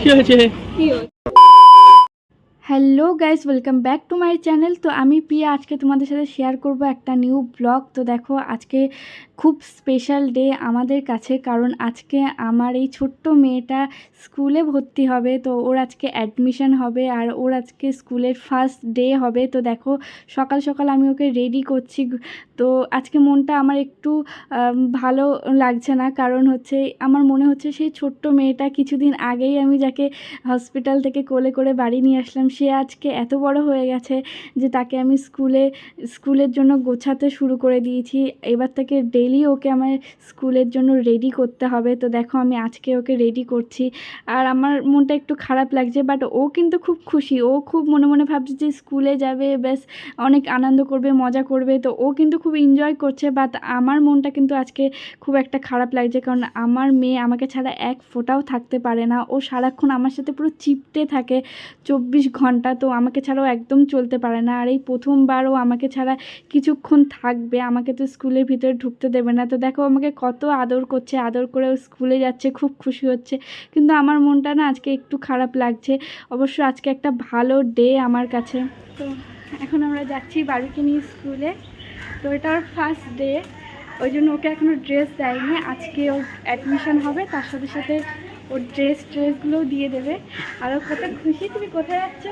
কি হয়েছে? Hello guys, welcome back to my channel. তো আমি প্রিয়া, আজকে তোমাদের সাথে শেয়ার করব একটা নিউ ব্লগ। তো দেখো, আজকে খুব স্পেশাল ডে আমাদের কাছে, কারণ আজকে আমার এই ছোট্ট মেয়েটা স্কুলে ভর্তি হবে। তো ওর আজকে অ্যাডমিশন হবে আর ওর আজকে স্কুলের ফার্স্ট ডে হবে। তো দেখো, সকাল সকাল আমি ওকে রেডি করছি। তো আজকে মনটা আমার একটু ভালো লাগছে না। কারণ হচ্ছে, আমার মনে হচ্ছে সেই ছোট্ট মেয়েটা কিছুদিন আগেই আমি যাকে হসপিটাল থেকে কোলে করে বাড়ি নিয়ে আসলাম সে আজকে এত বড় হয়ে গেছে যে তাকে আমি স্কুলে, স্কুলের জন্য গোছাতে শুরু করে দিয়েছি। এবার থেকে ডেইলি ওকে আমার স্কুলের জন্য রেডি করতে হবে। তো দেখো আমি আজকে ওকে রেডি করছি। আর আমার মনটা একটু খারাপ লাগছে বাট ও কিন্তু খুব খুশি। ও খুব মনে মনে ভাবছে যে স্কুলে যাবে, ব্যাস অনেক আনন্দ করবে, মজা করবে। তো ও কিন্তু খুব এনজয় করছে বাট আমার মনটা কিন্তু আজকে খুব একটা খারাপ লাগছে। কারণ আমার মেয়ে আমাকে ছাড়া এক ফোঁটাও থাকতে পারে না। ও সারাক্ষণ আমার সাথে পুরো চিপটে থাকে। চব্বিশ ঘণ্টা তো আমাকে ছাড়াও একদম চলতে পারে না। আর এই প্রথমবারও আমাকে ছাড়া কিছুক্ষণ থাকবে, আমাকে তো স্কুলের ভিতরে ঢুকতে দেবে না। তো দেখো আমাকে কত আদর করছে, আদর করে ও স্কুলে যাচ্ছে, খুব খুশি হচ্ছে। কিন্তু আমার মনটা না আজকে একটু খারাপ লাগছে। অবশ্য আজকে একটা ভালো ডে আমার কাছে। তো এখন আমরা যাচ্ছি বাড়িকে নিয়ে স্কুলে। তো এটা ওর ফার্স্ট ডে ওই জন্য ওকে এখনও ড্রেস দেয়নি। আজকে ওর অ্যাডমিশন হবে, তার সাথে সাথে ওর ড্রেস ট্রেসগুলোও দিয়ে দেবে। আর ও কত খুশি, তুমি কোথায় যাচ্ছ?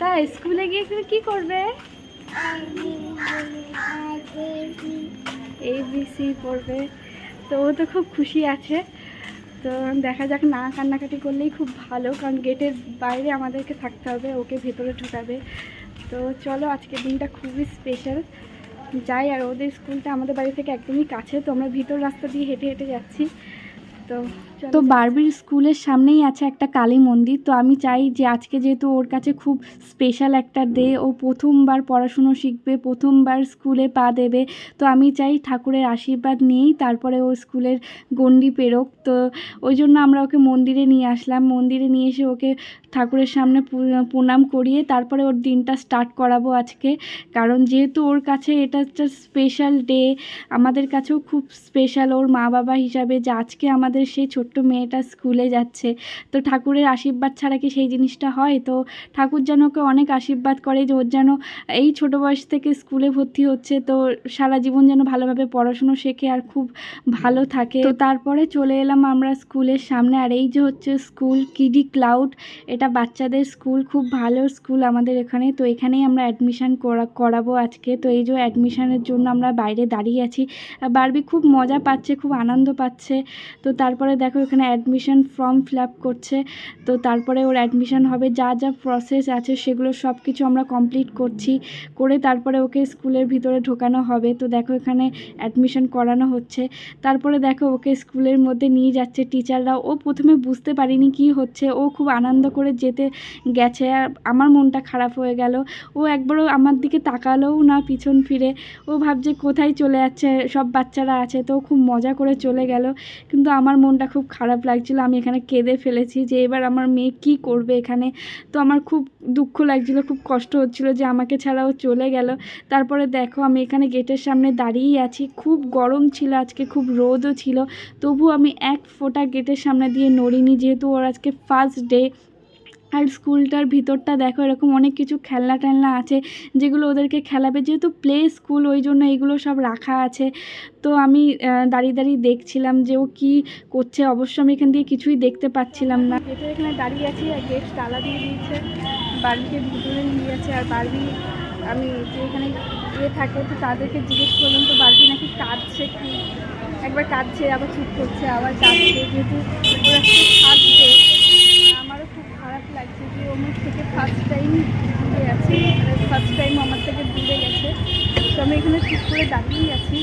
তাই স্কুলে গিয়ে তুমি কী করবে? এ পড়বে। তো ও তো খুব খুশি আছে। তো দেখা যাক না কান্নাকাটি করলেই খুব ভালো, কারণ গেটের বাইরে আমাদেরকে থাকতে হবে, ওকে ভেতরে ঢোকাবে। তো চলো, আজকের দিনটা খুবই স্পেশাল যাই, আর ওদের স্কুলটা আমাদের বাড়ি থেকে একদমই কাছে, তো আমরা ভিতর রাস্তা দিয়ে হেঁটে হেঁটে যাচ্ছি। তো তো বারবির স্কুলের সামনেই আছে একটা কালী মন্দির তো আমি চাই যে আজকে যেহেতু ওর কাছে খুব স্পেশাল একটা ডে ও প্রথমবার পড়াশুনো শিখবে প্রথমবার স্কুলে পা দেবে তো আমি চাই ঠাকুরের আশীর্বাদ নিয়েই তারপরে ও স্কুলের গণ্ডি পেরোক। তো ওই জন্য আমরা ওকে মন্দিরে নিয়ে আসলাম। মন্দিরে নিয়ে এসে ওকে ঠাকুরের সামনে প্রণাম করিয়ে তারপরে ওর দিনটা স্টার্ট করাবো আজকে। কারণ যেহেতু ওর কাছে এটা একটা স্পেশাল ডে আমাদের কাছেও খুব স্পেশাল ওর মা বাবা হিসাবে যে আজকে আমাদের সেই ছোট্ট মেয়েটা স্কুলে যাচ্ছে। তো ঠাকুরের আশীর্বাদ ছাড়া কি সেই জিনিসটা হয়? তো ঠাকুর যেন ওকে অনেক আশীর্বাদ করে যে ওর যেন এই ছোট বয়স থেকে স্কুলে ভর্তি হচ্ছে, তো সারা জীবন যেন ভালোভাবে পড়াশুনো শেখে আর খুব ভালো থাকে। তো তারপরে চলে এলাম আমরা স্কুলের সামনে। আর এই যে হচ্ছে স্কুল কিডি ক্লাউড এটা বাচ্চাদের স্কুল, খুব ভালো স্কুল আমাদের এখানে। তো এখানেই আমরা অ্যাডমিশান করা করাবো আজকে। তো এই যে অ্যাডমিশানের জন্য আমরা বাইরে দাঁড়িয়ে আছি। বারবি খুব মজা পাচ্ছে, খুব আনন্দ পাচ্ছে। তো তারপরে দেখো এখানে অ্যাডমিশান ফর্ম ফিল করছে। তো তারপরে ওর অ্যাডমিশান হবে, যা যা প্রসেস আছে সেগুলো সব কিছু আমরা কমপ্লিট করছি। করে তারপরে ওকে স্কুলের ভিতরে ঢোকানো হবে। তো দেখো এখানে অ্যাডমিশন করানো হচ্ছে। তারপরে দেখো ওকে স্কুলের মধ্যে নিয়ে যাচ্ছে টিচাররা ও প্রথমে বুঝতে পারিনি কি হচ্ছে। ও খুব আনন্দ করে যেতে গেছে। আর আমার মনটা খারাপ হয়ে গেল। ও একবারও আমার দিকে তাকালোও না পিছন ফিরে। ও ভাবছে কোথায় চলে যাচ্ছে, সব বাচ্চারা আছে তো, খুব মজা করে চলে গেল। কিন্তু আমার মনটা খুব খারাপ লাগছিল। আমি এখানে কেঁদে ফেলেছি যে এবার আমার মেয়ে কি করবে এখানে। তো আমার খুব দুঃখ লাগছিল, খুব কষ্ট হচ্ছিল যে আমাকে ছাড়াও চলে গেল। তারপরে দেখো, আমি এখানে গেটের সামনে দাঁড়িয়েই আছি। খুব গরম ছিল আজকে, খুব রোদও ছিল। তবু আমি এক ফোঁটা গেটের সামনে দিয়ে নড়িনি, যেহেতু ওর আজকে ফার্স্ট ডে আর স্কুলটার ভিতরটা দেখো, এরকম অনেক কিছু খেলনা টেলনা আছে যেগুলো ওদেরকে খেলাবে। যেহেতু প্লে স্কুল ওই জন্য এইগুলো সব রাখা আছে। তো আমি দাঁড়িয়ে দাঁড়িয়ে দেখছিলাম যে ও কী করছে। অবশ্য আমি এখান দিয়ে কিছুই দেখতে পাচ্ছিলাম না। গেটের এখানে দাঁড়িয়ে আছি, আর গেট তালা দিয়ে দিয়েছে বার্বিকে ভিতরে নিয়ে যাচ্ছে আর বারবি আমি যে এখানে ইয়ে থাকে, তো তাদেরকে জিজ্ঞেস করলাম, তো বারবি নাকি কাঁদছে একবার কাঁদছে, আবার চুপ করছে, আবার কাঁদছে। যেহেতু ওর ফার্স্ট ডে আমারও খুব খারাপ লাগছে যে আমার থেকে ফার্স্ট টাইম দূরে আছে ফার্স্ট টাইম আমার থেকে দূরে গেছে। তো আমি এখানে ঠিক করে দাঁড়িয়েই আছি।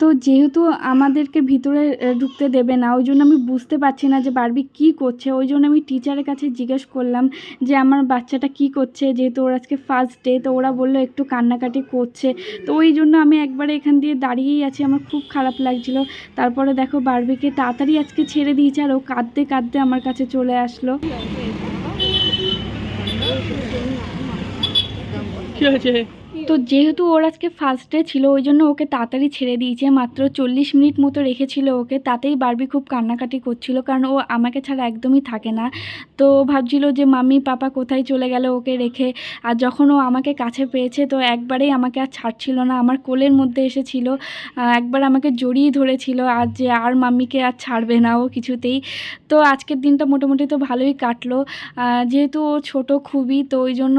তো যেহেতু আমাদেরকে ভিতরে ঢুকতে দেবে না, ওই জন্য আমি বুঝতে পারছি না যে বারবি কি করছে। ওই জন্য আমি টিচারের কাছে জিজ্ঞেস করলাম যে আমার বাচ্চাটা কি করছে, যেহেতু ওর আজকে ফার্স্ট ডে তো ওরা বলল একটু কান্নাকাটি করছে। তো ওই জন্য আমি একবারে এখান দিয়ে দাঁড়িয়েই আছি, আমার খুব খারাপ লাগছিল। তারপরে দেখো বারবিকে তাড়াতাড়ি আজকে ছেড়ে দিয়েছে, আর ও কাঁদতে কাঁদতে আমার কাছে চলে আসলো। কি হয়েছে? তো যেহেতু ওর আজকে ফার্স্ট ডে ছিল, ওই জন্য ওকে তাড়াতাড়ি ছেড়ে দিয়েছে। মাত্র চল্লিশ মিনিট মতো রেখেছিল ওকে। তাতেই বারবি খুব কান্নাকাটি করছিল, কারণ ও আমাকে ছাড়া একদমই থাকে না। তো ভাবছিল যে, মাম্মি, পাপা কোথায় চলে গেল ওকে রেখে? আর যখন ও আমাকে কাছে পেয়েছে, তো একবারেই আমাকে আর ছাড়ছিল না। আমার কোলের মধ্যে এসেছিল একবার আমাকে জড়িয়ে ধরেছিল আর যে, আর মাম্মিকে আর ছাড়বে না ও কিছুতেই। তো আজকের দিনটা মোটামুটি তো ভালোই কাটলো। যেহেতু ও ছোটো খুবই, তো ওই জন্য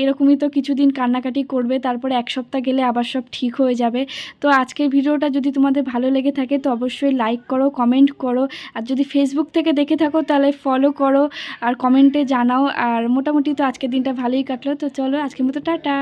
এরকমই তো কিছুদিন কান্নাকাটি করবে, তারপরে এক সপ্তাহ গেলে আবার সব ঠিক হয়ে যাবে। তো আজকের ভিডিওটা যদি তোমাদের ভালো লেগে থাকে, তো অবশ্যই লাইক করো কমেন্ট করো। আর যদি ফেসবুক থেকে দেখে থাকো, তাহলে ফলো করো আর কমেন্টে জানাও। আর মোটামুটি তো আজকের দিনটা ভালোই কাটলো, তো চলো আজকের মতো, টাটা।